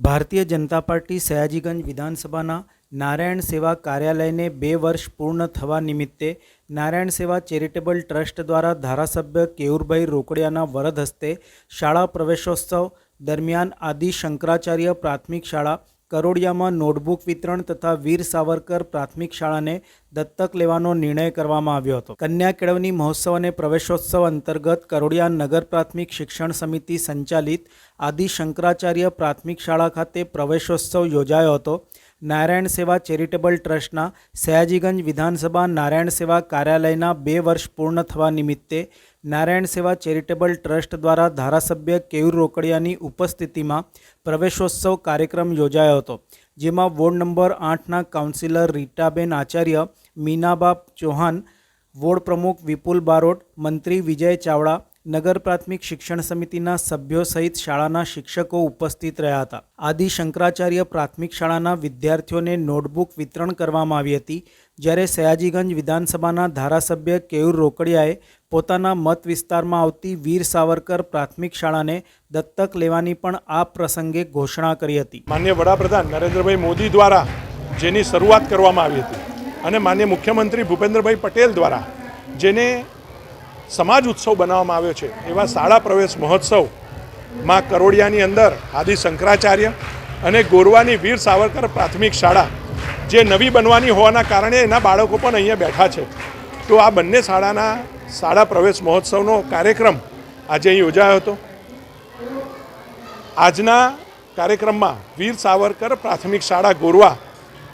Bharatiya Janata party Sayajiganj વિધાનસભાના નારાયણ સેવા કાર્યાલયને બે વર્ષ પૂર્ણ થવા નિમિત્તે નારાયણ સેવા ચેરિટેબલ ટ્રસ્ટ દ્વારા ધારાસભ્ય કેયુરભાઈ રોકડિયાના વરદ હસ્તે શાળા પ્રવેશોત્સવ દરમિયાન આદિ શંકરાચાર્ય પ્રાથમિક શાળા કરોડિયામાં નોટબુક વિતરણ તથા વીર સાવરકર પ્રાથમિક શાળાને દત્તક લેવાનો નિર્ણય કરવામાં આવ્યો હતો. કન્યા કેળવણી મહોત્સવ અને પ્રવેશોત્સવ અંતર્ગત કરોડિયા નગર પ્રાથમિક શિક્ષણ સમિતિ સંચાલિત આદિ શંકરાચાર્ય પ્રાથમિક શાળા ખાતે પ્રવેશોત્સવ યોજાયો હતો. નારાયણ સેવા ચેરિટેબલ ટ્રસ્ટના સયાજીગંજ વિધાનસભા નારાયણ સેવા કાર્યાલયના બે વર્ષ પૂર્ણ થવા નિમિત્તે નારાયણ સેવા ચેરિટેબલ ટ્રસ્ટ દ્વારા ધારાસભ્ય કેયુર રોકડિયાની ઉપસ્થિતિમાં પ્રવેશોત્સવ કાર્યક્રમ યોજાયો હતો, જેમાં વોર્ડ નંબર આઠના કાઉન્સિલર રીટાબેન આચાર્ય મીનાબા ચૌહાણ, વોર્ડ પ્રમુખ વિપુલ બારોટ, મંત્રી વિજય ચાવડા, નગર પ્રાથમિક શિક્ષણ સમિતિના સભ્યો સહિત શાળાના શિક્ષકો ઉપસ્થિત રહ્યા હતા. આદિ શંકરાચાર્ય પ્રાથમિક શાળાના વિદ્યાર્થીઓને નોટબુક વિતરણ કરવામાં આવી હતી, જ્યારે સયાજીગંજ વિધાનસભાના ધારાસભ્ય કેયુર રોકડિયાએ પોતાના મત વિસ્તારમાં આવતી વીર સાવરકર પ્રાથમિક શાળાને દત્તક લેવાની પણ આ પ્રસંગે ઘોષણા કરી હતી. માન્ય વડાપ્રધાન નરેન્દ્રભાઈ મોદી દ્વારા જેની શરૂઆત કરવામાં આવી હતી અને માન્ય મુખ્યમંત્રી ભૂપેન્દ્રભાઈ પટેલ દ્વારા જેને સમાજ ઉત્સવ બનાવવામાં આવ્યો છે, એવા શાળા પ્રવેશ મહોત્સવમાં કરોડિયાની અંદર આદિ શંકરાચાર્ય અને ગોરવાની વીર સાવરકર પ્રાથમિક શાળા જે નવી બનવાની હોવાના કારણે એના બાળકો પણ અહીંયા બેઠા છે. તો આ બંને શાળાના શાળા પ્રવેશ મહોત્સવનો કાર્યક્રમ આજે અહીં યોજાયો હતો. આજના કાર્યક્રમમાં વીર સાવરકર પ્રાથમિક શાળા ગોરવા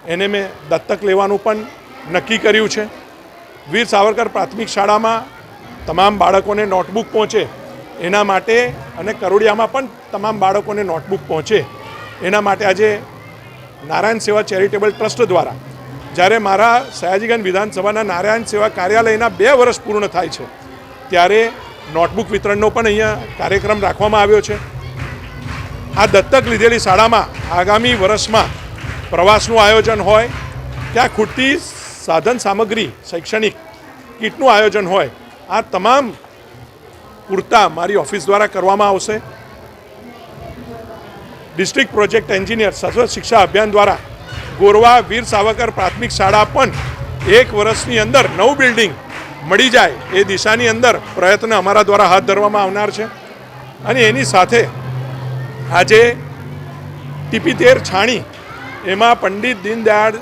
એને મેં દત્તક લેવાનું પણ નક્કી કર્યું છે. વીર સાવરકર પ્રાથમિક શાળામાં તમામ બાળકોને નોટબુક પહોંચે એના માટે અને કરોડિયામાં પણ તમામ બાળકોને નોટબુક પહોંચે એના માટે આજે નારાયણ સેવા ચેરિટેબલ ટ્રસ્ટ દ્વારા જ્યારે મારા સયાજીગંજ વિધાનસભાના નારાયણ સેવા કાર્યાલયના બે વર્ષ પૂર્ણ થાય છે, ત્યારે નોટબુક વિતરણનો પણ અહીંયા કાર્યક્રમ રાખવામાં આવ્યો છે. આ દત્તક લીધેલી શાળામાં આગામી વર્ષમાં પ્રવાસનું આયોજન હોય, ત્યાં ખૂટતી સાધન સામગ્રી, શૈક્ષણિક કીટનું આયોજન હોય, આ તમામ પૂરતા મારી ઓફિસ દ્વારા કરવામાં આવશે. District project engineer, Sarva Shiksha Abhiyan દ્વારા ગોરવા વીર સાવરકર પ્રાથમિક શાળા પણ એક વર્ષની અંદર નવું બિલ્ડિંગ મળી જાય એ દિશાની અંદર પ્રયત્ન અમારા દ્વારા હાથ ધરવામાં આવનાર છે. અને એની સાથે આજે ટીપી તેર છાણી એમાં પંડિત દીનદયાળ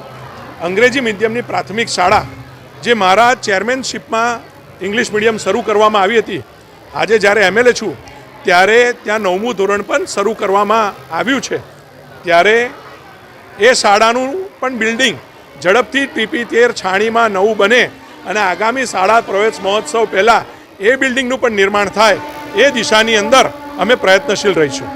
અંગ્રેજી મીડિયમની પ્રાથમિક શાળા જે મારા ચેરમેનશીપમાં ઇંગ્લિશ મીડિયમ શરૂ કરવામાં આવી હતી. આજે જ્યારે એમએલએ છું ત્યારે ત્યાં નવમું ધોરણ પણ શરૂ કરવામાં આવ્યું છે. ત્યારે એ શાળાનું પણ બિલ્ડિંગ ઝડપથી ટીપી તેર છાણીમાં નવું બને અને આગામી શાળા પ્રવેશ મહોત્સવ પહેલાં એ બિલ્ડિંગનું પણ નિર્માણ થાય એ દિશાની અંદર અમે પ્રયત્નશીલ રહીશું.